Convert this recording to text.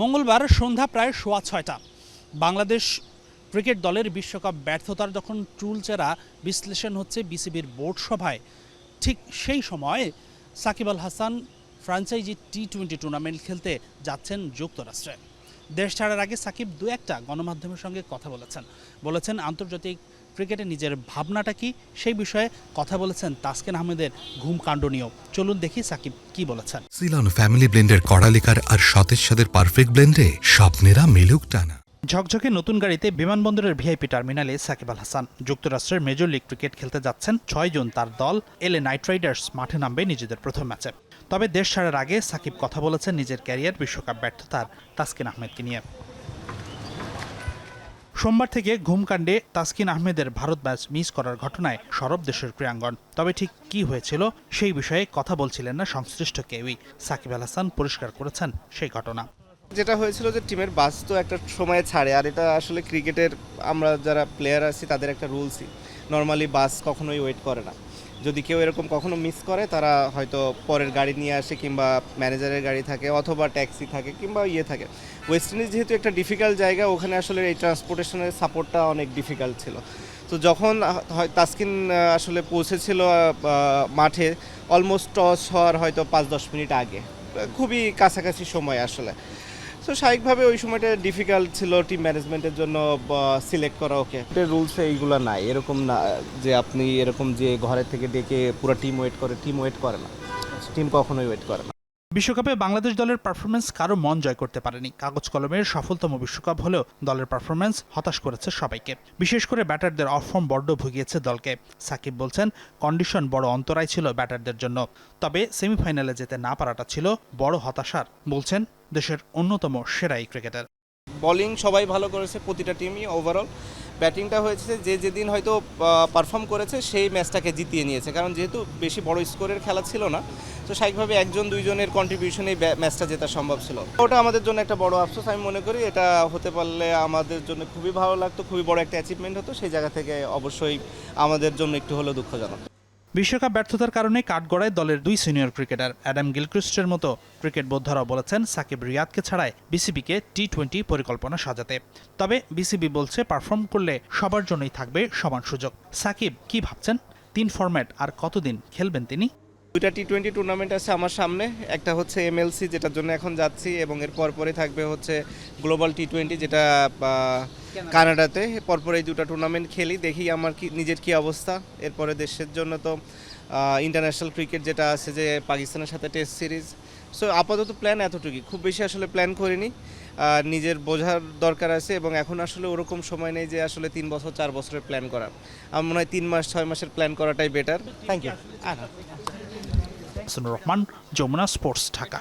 মঙ্গলবার সন্ধ্যা প্রায় সোয়া ছয়টা। বাংলাদেশ ক্রিকেট দলের বিশ্বকাপ ব্যর্থতার যখন চুলচেরা বিশ্লেষণ হচ্ছে বিসিবির বোর্ড সভায়, ঠিক সেই সময় Shakib Al Hasan franchise T twenty tournament খেলতে যাচ্ছেন যুক্তরাষ্ট্রে। দেশ ছাড়ার আগে সাকিব দু একটা গণমাধ্যমের সঙ্গে কথা বলেছেন। বলেছেন, আন্তর্জাতিক ক্রিকেটে নিজের ভাবনাটা কি? সেই বিষয়ে কথা বলেছেন তাসকিন আহমেদের ঘুম কাণ্ড নিয়েও চলুন দেখি সাকিব কি বলেছেন। সিলন ফ্যামিলি ব্লেন্ডের কড়ালিকার আর সতেজ সাদের পারফেক্ট ব্লেন্ডে স্বপ্নেরা মেলুক টানা। ঝকঝকে নতুন গাড়িতে বিমানবন্দরের ভিআইপি টার্মিনালে সাকিব আল হাসান। যুক্তরাষ্ট্রের মেজর লিগ ক্রিকেট খেলতে যাচ্ছেন ছয় জন তার দল। এলে নাইট রাইডার্স মাঠে নামবে নিজেদের প্রথম ম্যাচে। তবে দেশ ছাড়ার আগে সাকিব কথা বলেছেন নিজের ক্যারিয়ার বিশ্বকাপ ব্যর্থতার তাসকিন আহমেদকে নিয়ে। সোমবার থেকে ঘুমকাণ্ডে তাসকিন আহমেদের ভারত ম্যাচ মিস করার ঘটনায় সরব দেশের ক্রিয়াঙ্গন তবে ঠিক কি হয়েছিল সেই বিষয়ে কথা বলছিলেন না সংশ্লিষ্ট কেউই। সাকিব আল হাসান পরিষ্কার করেছেন সেই ঘটনা। যেটা হয়েছিল যে টিমের বাস তো একটা সময়ে ছাড়ে, আর এটা আসলে ক্রিকেটের আমরা যারা প্লেয়ার আছি তাদের একটা রুলসই নর্মালি বাস কখনোই ওয়েট করে না। যদি কেউ এরকম কখনো মিস করে, তারা হয়তো পরের গাড়ি নিয়ে আসে কিংবা ম্যানেজারের গাড়ি থাকে অথবা ট্যাক্সি থাকে কিংবা ইয়ে থাকে। ওয়েস্ট ইন্ডিজ যেহেতু একটা ডিফিকাল্ট জায়গা, ওখানে আসলে এই ট্রান্সপোর্টেশনের সাপোর্টটা অনেক ডিফিকাল্ট ছিল। তো যখন তাসকিন আসলে পৌঁছেছিল মাঠে অলমোস্ট টস হওয়ার হয়তো পাঁচ দশ মিনিট আগে। খুবই কাছাকাছি সময় আসলে। তো স্বাভাবিকভাবে ওই সময়টা ডিফিকাল্ট ছিল টিম ম্যানেজমেন্টের জন্য সিলেক্ট করা ওকে। রুলসে এইগুলো নাই এরকম না যে আপনি এরকম যে ঘরের থেকে ডেকে পুরো টিম ওয়েট করে টিম ওয়েট করে না। টিম কখনোই ওয়েট করে না। বিশ্বকাপে বাংলাদেশ দলের পারফরমেন্স কারও মন জয় করতে পারেনি। কাগজ কলমের সফলতম বিশ্বকাপ হলেও দলের পারফরমেন্স হতাশ করেছে সবাইকে। বিশেষ করে ব্যাটারদের অফর্ম বড্ড ভুগিয়েছে দলকে। সাকিব বলছেন কন্ডিশন বড় অন্তরায় ছিল ব্যাটারদের জন্য। তবে সেমিফাইনালে যেতে না পারাটা ছিল বড় হতাশার। বলছেন দেশের অন্যতম সেরা এই ক্রিকেটার। বোলিং সবাই ভালো করেছে, প্রতিটা টিমই ওভারঅল ব্যাটিংটা হয়েছে যে যেদিন হয়তো পারফর্ম করেছে, সেই ম্যাচটাকে জিতিয়ে নিয়েছে। কারণ যেহেতু বেশি বড় স্কোরের খেলা ছিল না, তো স্বাভাবিকভাবে একজন, দুইজনের কন্ট্রিবিউশনেই ম্যাচটা জেতা সম্ভব ছিল। ওটা আমাদের জন্য একটা বড় আফসোস। আমি মনে করি এটা হতে পারলে আমাদের জন্য খুবই ভালো লাগতো, খুবই বড় একটা অ্যাচিভমেন্ট হতো। সেই জায়গা থেকে অবশ্যই আমাদের জন্য একটু হলেও দুঃখজনক। বিশ্বকাপ ব্যর্থতার কারণে কাঠগড়ায় দলের দুই সিনিয়র ক্রিকেটার অ্যাডাম গিলক্রিস্টের মতো ক্রিকেট বোদ্ধারাও বলেছেন সাকিব রিয়াদকে ছাড়াই বিসিবিকে টি টোয়েন্টি পরিকল্পনা সাজাতে। তবে বিসিবি বলছে পারফর্ম করলে সবার জন্যই থাকবে সমান সুযোগ। সাকিব কি ভাবছেন? তিন ফরম্যাট আর কতদিন খেলবেন তিনি? দুইটা টি টোয়েন্টি টুর্নামেন্ট আছে আমার সামনে। একটা হচ্ছে এমএলসি, যেটার জন্য এখন যাচ্ছি এবং এর পরপরে থাকবে হচ্ছে গ্লোবাল টি টোয়েন্টি যেটা কানাডাতে পরপর এই দুটো টুর্নামেন্ট খেলি দেখি আমার কি নিজের কি অবস্থা। এরপরে দেশের জন্য তো ইন্টারন্যাশনাল ক্রিকেট যেটা আছে যে পাকিস্তানের সাথে টেস্ট সিরিজ সো আপাতত প্ল্যান এতটুকুই। খুব বেশি আসলে প্ল্যান করিনি। নিজের বোঝার দরকার আছে এবং এখন আসলে ওরকম সময় নেই যে আসলে তিন বছর চার বছরের প্ল্যান করা আমার মনে হয় তিন মাস ছয় মাসের প্ল্যান করাটাই better thank you Rahman Jamuna Sports Dhaka.